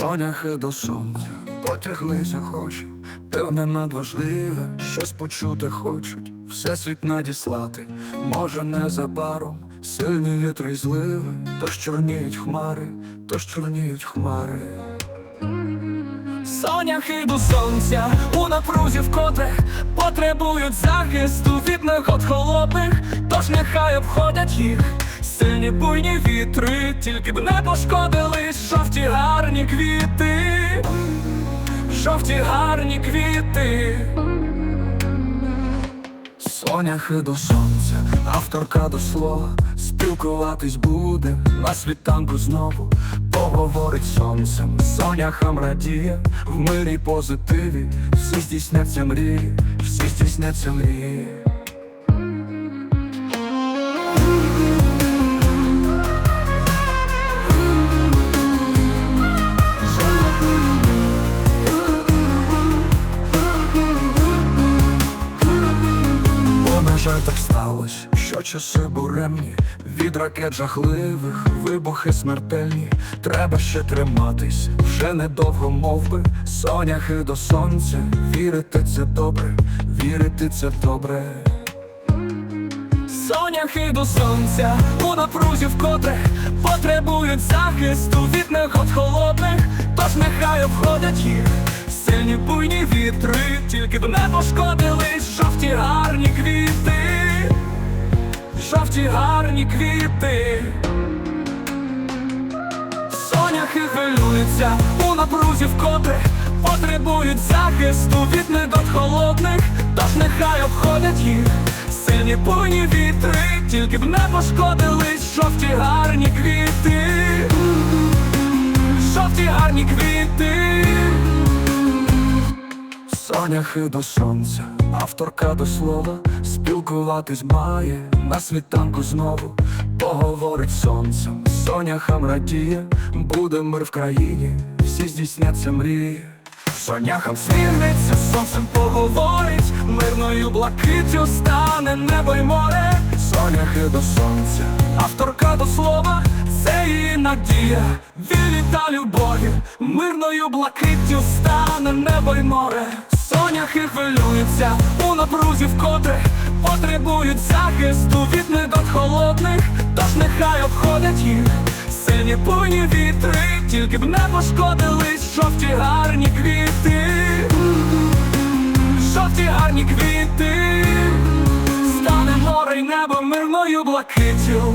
Соняхи до сонця. Потяглися хоче, певне надважливе, щось почути хочуть, всесвіт надіслати, може незабаром, сильні вітри й зливи, тож чорніють хмари, тож чорніють хмари. Соняхи до сонця у напрузі вкотре потребують захисту від негод холодних, тож нехай обходять їх сильні буйні вітри, тільки б не пошкодили. Жовті гарні квіти, жовті гарні квіти. Соняхи до сонця, авторка до слова, спілкуватись буде на світанку знову, поговорить сонцем, соняхам радіє, в мирі позитиві, всі здійсняться мрії, всі здійсняться мрії. Сталося, що часи буремні, від ракет жахливих, вибухи смертельні, треба ще триматись, вже недовго мов би, соняхи до сонця, вірити це добре, вірити це добре. Соняхи до сонця у напрузі вкотре потребують захисту від негод холодних, тож нехай обходять їх сильні буйні вітри, тільки б не пошкодились жовті гарні квіти, жовті гарні квіти. Соняхи хвилюються у напрузі вкотре потребують захисту від недот холодних, тож нехай обходять їх сильні буйні вітри, тільки б не пошкодились жовті гарні квіти, Соняхи до сонця, авторка до слова, спілкуватись має на світанку знову, поговорить сонцем, соняхам радіє, буде мир в країні, всі здійсняться мрії. Соняхам світиться, сонцем поговорить, мирною блакиттю стане небо й море. Соняхи до сонця, авторка до слова, це її надія, вірі та любові, мирною блакиттю стане небо й море. Соняхи хвилюються у напрузі вкотре потребують захисту від недот холодних, тож нехай обходять їх. Сильні буйні вітри, тільки б не пошкодились жовті гарні квіти, жовті гарні квіти, стане море й небо мирною блакиттю.